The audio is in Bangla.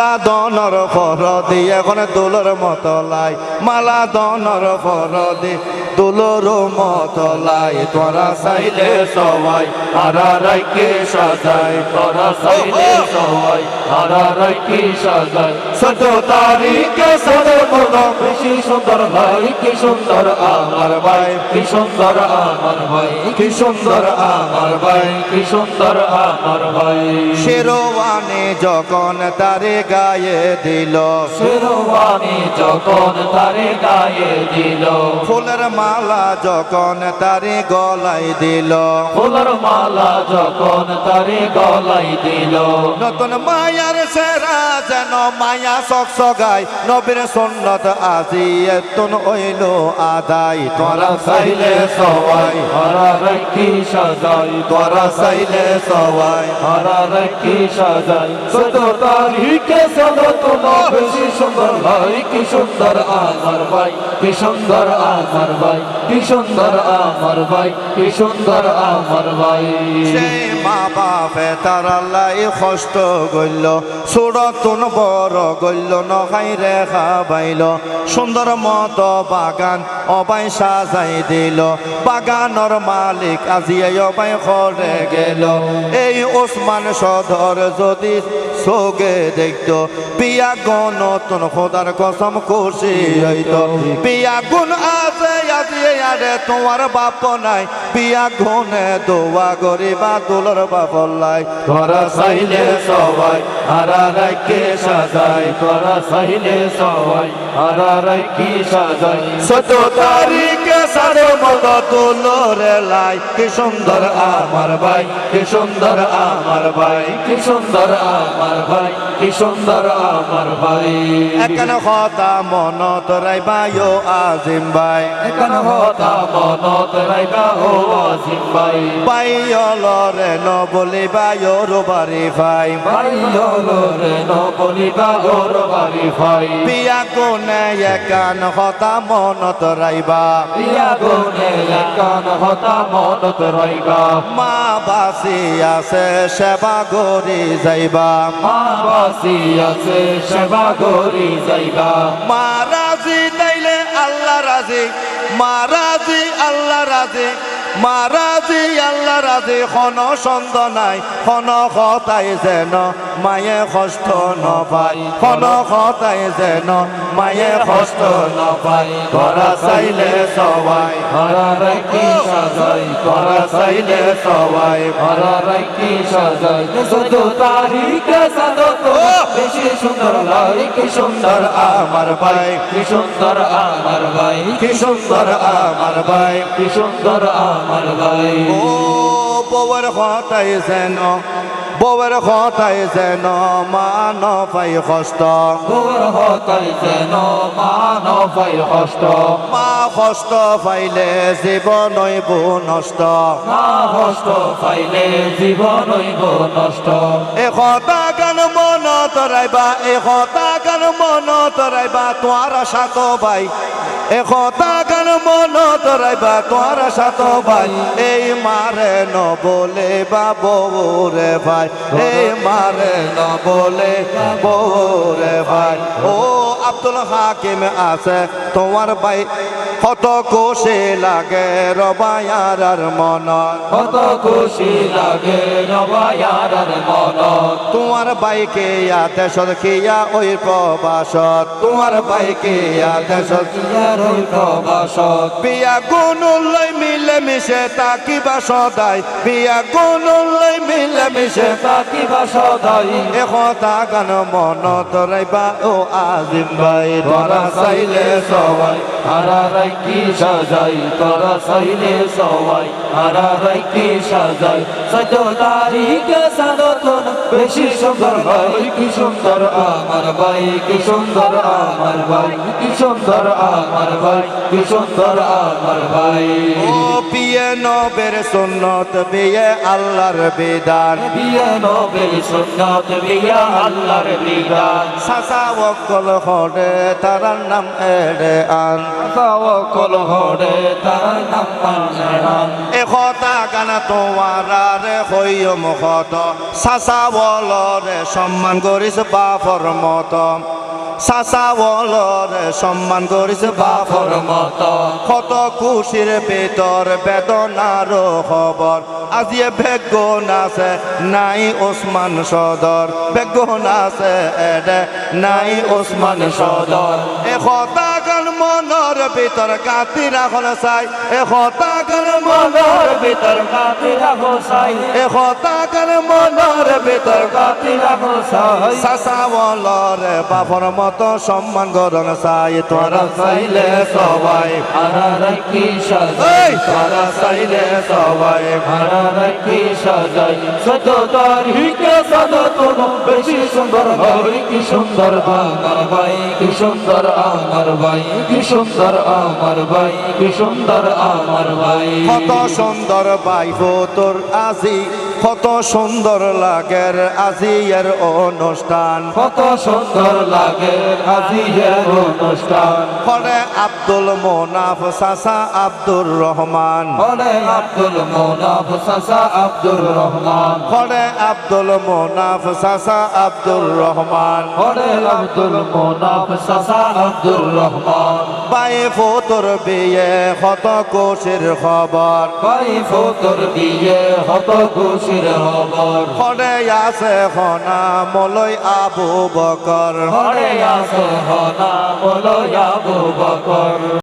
মালা দনর ফর দিয়ে এখন দোলর মতো লাই মালা দনর ফর দি দুলোর মতো লাই তোরা চাইলে সবাই হারা রাইকে তোরা সাইলে সবাই হারা রাইকে সত তারিখে সদে বেশি সুন্দর ভাই কি সুন্দর আমার ভাই কি সুন্দর আমার ভাই কি সুন্দর আমার ভাই কি সুন্দর আমার ভাই। শেরওয়ানি যখন তারে গায়ে দিল শেরওয়ানি যখন তারে গায়ে দিল ফুলের মালা যখন তারে গলায় দিল। ফুলের মালা যখন তারে গলাই দিল। নতুন মায়ার সেরা যেন মায়া সকসগাই নবীর সন্নত আজি এতন হইল আদায়। তোরা চাইলে সবাই হারা রাখি সাজাই। তোরা চাইলে সবাই হারা রাখি সাজাই। সত তারিখে সদা তোলা বেশি সুন্দর ভাই। কি সুন্দর আমার ভাই কি সুন্দর আমার ভাই। কি সুন্দর আমার ভাই, কি সুন্দর আমার ভাই। মা বাপে তারা লাই কষ্ট গইল সুরতুন বড় গইল রেখা বাইল। সুন্দর মত বাগান অবাই সাজাই দিল, বাগানর মালিক আজিয়ে অবাই করে গেল। এই ওসমান সদর যদি সোগে দেখতো পিয়া গণ নতুন খোদার কসম খুশি হইত। পিয়া গুণ আছে আজিয়ে আরে তোমার বাপ নাই। পিয়া গুণে দোয়া গরিবা দুলর বাপলাই তোরা চাইলে সবাই হারা রাখি সাজাই। তোরা চাইলে সবাই হারা রাখি সাজাই। সত তারিখে লাই কি সুন্দর আমার ভাই কি সুন্দর আমার ভাই কি সুন্দর আমার ভাই কি সুন্দর আমার ভাই। এখানে কথা মনত রাইবায়ো আজিম ভাই। এখানে হতা মনত রাইবা ও আজিম ভাই। বাইয়লরে ন বলিবায়ো রুবারি ভাই। ভাই হলো রে ন বলিবা ওর বাড়ি ভাই। পিয়া গুণে একান কথা মনত রাইবা। ইয়া গুনে কান হতা মনত রাইবা। মা বাসি আছে সেবা গরি যাইবা। মা বাসি আছে সেবা করি যাইবা। মা রাজি তাইলে আল্লাহ রাজি মা রাজি আল্লাহ রাজি মা আল্লাহ রাজি খন ছন্দ নাই খন খতাই যেন মায়ে কষ্ট নপাই খন খতাই যেন মায়ে কষ্ট নপাই তোরা চাইলে সবাই। হারা রাখি সাজাই তোরা চাইলে সবাই। হারা রাখি সাজাই শুধু তারিখে সাদো তো বেশি সুন্দর লাই কি সুন্দর আমার ভাই। কি সুন্দর আমার ভাই। কি সুন্দর আমার ভাই কি সুন্দর আমার ভাই। ও বউয়ের খতাই যেন বউয়ের খতাই যেন মান পাই কষ্ট। গোর হতাই যেন মানবাই হষ্ট মা কষ্ট পাইলে জীবনই হইব নষ্ট। মা কষ্ট পাইলে জীবনই হইব নষ্ট। কথা গান মনত রাইবা এশটা গান মনত রাইবা তোৰ সাত বাই এশটা গান মনত রাইবা তোৰ সাত বাই এই মাৰে নবলে বা বৌৰে ভাই। এই মাৰে নবলে বৌৰে ভাই। ও আব্দুল হাকিম আছে তোমার বাই কত কোষে লাগে রবায়ার মনত কত খুশি লাগে নবায়ার মন। তোমার বাইকে দেশত খিয়া ওই প্রবাসত তোমার বাইকে দেশত ইয়ার ওই প্রবাসত বিয়া গুণলৈ মিলে মিশে তাকিবা সদায় বিয়া গুণলৈ মিলে মিশে তাকিবা সদাই এশটা গান মনত রাইবা ও আজিম ভাই তোরা চাইলে সবাই হারা রাইকি সাজাই তোরা চাইলে সবাই হারা রাইকি সাজাই সজ তারিখে সাদতন বেশি সুন্দর ভাই কি সুন্দর আমার ভাই কি সুন্দর আমার ভাই কি সুন্দর আমার ভাই কি সুন্দর আমার ভাই। ও পিয়ে নবের সুন্নত বিয়ে আল্লাহর বিধান। বিয়ে নবের সুন্নত বিয়া আল্লাহর বিধান। সাসা অকল হরে তার নাম এড়ে আন। তাওয়াক্কুল হরে তার নাম আনসান এশটা গান তোমাৰে হৈয় মুখত। চাচা বলৰে সন্মান কৰিছে বাপৰ মত। সন্মান কৰিছে বাপৰ বাপর মতো। কত খুশির ভিতর বেদনার খবর। আজি ভাগ্য নাচে নাই ওসমান সদর। ভাগ্য নাচে এডে নাই ওসমান সদর। এ এশটা গান মনৰ ভিতৰ কাটি ৰাখল চাই। এশটা গান মনের ভিতর সাই সাই বাপর মতো সম্মান গরণ চাই তোরা চাইলে সবাই। আরা রাখি সাজাই। তোরা চাইলে সবাই। আরা রাখি সাজাই। সত তারিখে সদা তোর বেশি সুন্দর কি সুন্দর আমার ভাই কি সুন্দর আমার ভাই কি সুন্দর আমার ভাই কি সুন্দর আমার ভাই। কত সুন্দর বাইব তোর আজি। কত সুন্দর লাগের আজি এর অনুষ্ঠান। কত সুন্দর লাগে আজিয়ের অনুষ্ঠান। পরে আব্দুল মোনাফ চাচা আব্দুর রহমান। বলে আব্দুল মোনাফ সাসা আব্দুর রহমান। পরে আব্দুল মোনাফ চাচা আব্দুর রহমান। বলে আব্দুল মোনাফ সাসা আব্দুর রহমান। বাই তোর বিয়ে কত কোষের খবর। ভাই ফতর দিয়ে হত খুশির খবর হরে আছে হনা মলয় আবু বকর। হরে আসো হনা বলো আবু বকর।